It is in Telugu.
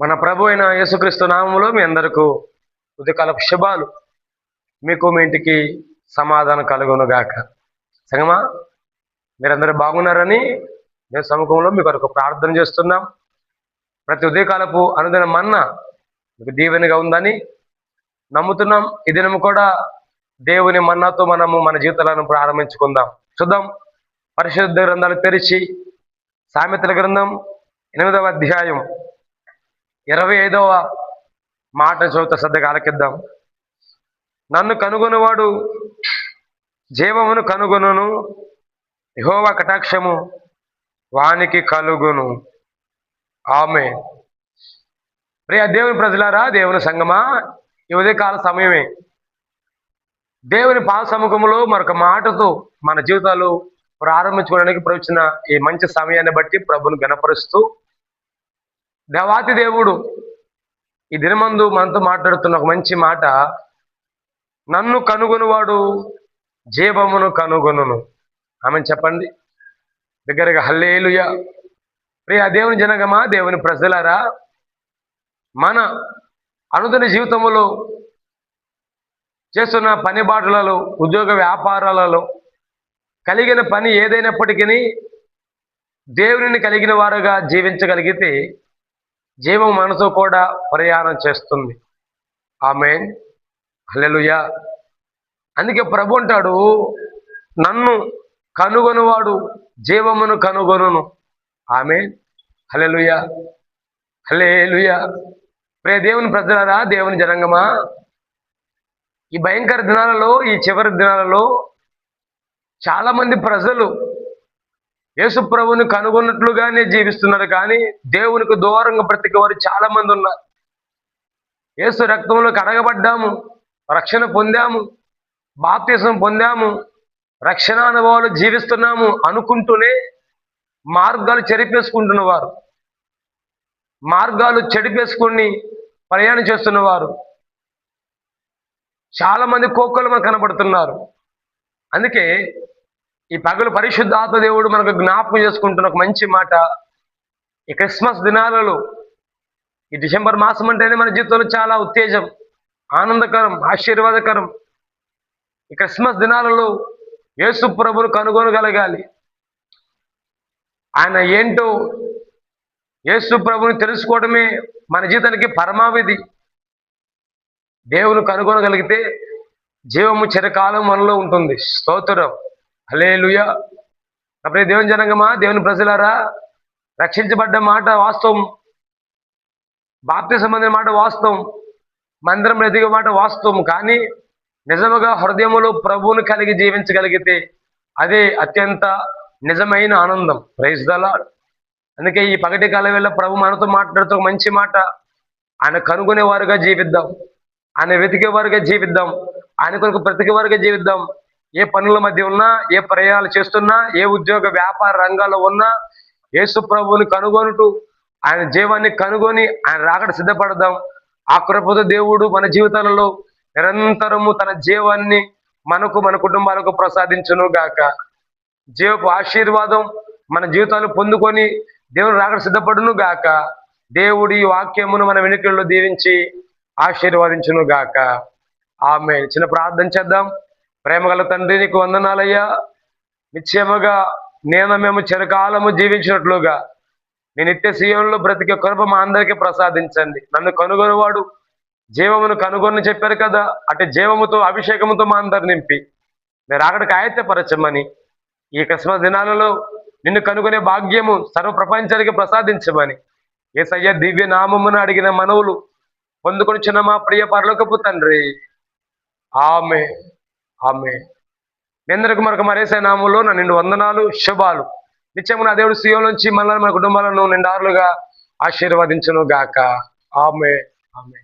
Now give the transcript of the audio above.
మన ప్రభు అయిన యేసుక్రీస్తు నామంలో మీ అందరకు ఉదయకాలపు శుభాలు. మీకు మీ ఇంటికి సమాధానం కలుగును గాక. సంగమా? మీరందరూ బాగున్నారని నేను సముఖంలో మీ కొరకు ప్రార్థన చేస్తున్నాం. ప్రతి ఉదయకాలపు అనుదిన మన్న మీకు దీవెనగా ఉందని నమ్ముతున్నాం. ఈ దినము కూడా దేవుని మన్నాతో మనము మన జీవితాలను ప్రారంభించుకుందాం. చూద్దాం. పరిశుద్ధ గ్రంథాలు తెరిచి సామెతల గ్రంథం ఎనిమిదవ అధ్యాయం ఇరవై ఐదవ మాట చదువుతా శ్రద్ధగా ఆలకిద్దాం నన్ను కనుగొనవాడు జీవమును కనుగొనును యహోవ కటాక్షము వానికి కలుగును. ఆమె. ప్రియ దేవుని ప్రజలారా దేవుని సంగమా? ఈ ఉదయకాల సమయమే. దేవుని పాద సముఖంలో మరొక మాటతో మన జీవితాలు ప్రారంభించుకోవడానికి ప్రవచన ఈ మంచి సమయాన్ని బట్టి ప్రభుని గణపరుస్తూ దేవాతి దేవుడు. ఈ దినమందు మనతో మాట్లాడుతున్న ఒక మంచి మాట. నన్ను కనుగొనువాడు జీవమును కనుగొనును. ఆమె చెప్పండి. దగ్గరగా హల్లేలుయ. ప్రియ దేవుని జనగమా దేవుని ప్రజలారా. మన అనుదిన జీవితంలో చేస్తున్న పని బాటలలో ఉద్యోగ వ్యాపారాలలో కలిగిన పని ఏదైనప్పటికీ దేవుని కలిగిన వారుగా జీవించగలిగితే జీవం మనసు కూడా ప్రయాణం చేస్తుంది. ఆమె హలెలుయ అందుకే ప్రభు అంటాడు నన్ను కనుగొనువాడు జీవమును కనుగొనును. ఆమె హలెలుయ హలేలుయ ప్రే దేవుని ప్రజలారా దేవుని జనంగమా. ఈ భయంకర దినాలలో ఈ చివరి దినాలలో చాలామంది ప్రజలు యేసుప్రభుని కనుగొన్నట్లుగానే జీవిస్తున్నారు కానీ దేవునికి దూరంగా బ్రతికే వారు చాలా మంది ఉన్నారు. యేసు రక్తంలో కడగబడ్డాము రక్షణ పొందాము బాప్తిసం పొందాము రక్షణ అనుభవాలు జీవిస్తున్నాము అనుకుంటూనే మార్గాలు చెరిపేసుకుంటున్న వారు మార్గాలు చెడిపేసుకుని ప్రయాణం చేస్తున్నవారు చాలా మంది కోక్కలు మనకు కనబడుతున్నారు. అందుకే ఈ పగలు పరిశుద్ధాత్మ దేవుడు మనకు జ్ఞాపకం చేసుకుంటున్న ఒక మంచి మాట. ఈ క్రిస్మస్ దినాలలో ఈ డిసెంబర్ మాసం అంటేనే మన జీవితంలో చాలా ఉత్తేజం ఆనందకరం ఆశీర్వాదకరం. ఈ క్రిస్మస్ దినాలలో యేసు ప్రభును కనుగొనగలగాలి. ఆయన ఏంటో యేసు ప్రభుని తెలుసుకోవడమే మన జీవితానికి పరమావిధి. దేవుని కనుగొనగలిగితే జీవము చిరకాలం మనలో ఉంటుంది. స్తోత్రం. హలేలుయా అప్పుడే దేవుని జనంగమా దేవుని ప్రజలారా రక్షించబడ్డ మాట వాస్తవం. బాప్తి సంబంధించిన మాట వాస్తవం. మందిరం ఎదిగే మాట వాస్తవం. కానీ నిజముగా హృదయములో ప్రభువుని కలిగి జీవించగలిగితే అదే అత్యంత నిజమైన ఆనందం. ప్రైజ్ దలాడ్ అందుకే ఈ పగటి కాలవేళ ప్రభు మనతో మాట్లాడుతూ ఒక మంచి మాట. ఆయన కనుగొనేవారుగా జీవిద్దాం. ఆయన వెతికేవారుగా జీవిద్దాం. ఆయన కొరకు బ్రతికేవారుగా జీవిద్దాం. ఏ పనుల మధ్య ఉన్నా ఏ ప్రయాణాలు చేస్తున్నా ఏ ఉద్యోగ వ్యాపార రంగాల్లో ఉన్నా యేసు ప్రభువుని కనుగొనుటూ ఆయన జీవాన్ని కనుగొని ఆయన రాకడ సిద్ధపడదాం. ఆ కృపతో దేవుడు మన జీవితాలలో నిరంతరము తన జీవాన్ని మనకు మన కుటుంబాలకు ప్రసాదించును గాక. జీవపు ఆశీర్వాదం మన జీవితాలు పొందుకొని దేవుడు రాకడ సిద్ధపడును గాక. దేవుడి వాక్యమును మన వెనుకల్లో దీవించి ఆశీర్వదించును గాక. ఆమె చిన్న ప్రార్థన చేద్దాం. ప్రేమగల తండ్రి నీకు వందనాలయ్యా. నిశ్చయముగా నేను మేము చిరకాలము జీవించినట్లుగా నేను నిత్య సీఎంలో బ్రతికే కృప మా అందరికీ ప్రసాదించండి. నన్ను కనుగొనివాడు జీవమును కనుగొని చెప్పారు కదా అటు జీవముతో అభిషేకముతో మా అందరు నింపి. మీరు అక్కడికి ఆయత్తపరచమని ఈ క్రిస్మస్ దినాలలో నిన్ను కనుగొనే భాగ్యము సర్వ ప్రపంచానికి ప్రసాదించమని. ఏసయ్య దివ్య నామమును అడిగిన మనవులు పొందుకొని చిన్న మా ప్రియ పరలోకపు తండ్రి. ఆమె ఆమె మీ అందరికి మరొక మరేసే నామంలో నా నిండు వందనాలు శుభాలు. నిత్యము నా దేవుడు సీఎం నుంచి మళ్ళీ మన కుటుంబాలను నిండారులుగా ఆశీర్వదించను గాక ఆమె ఆమె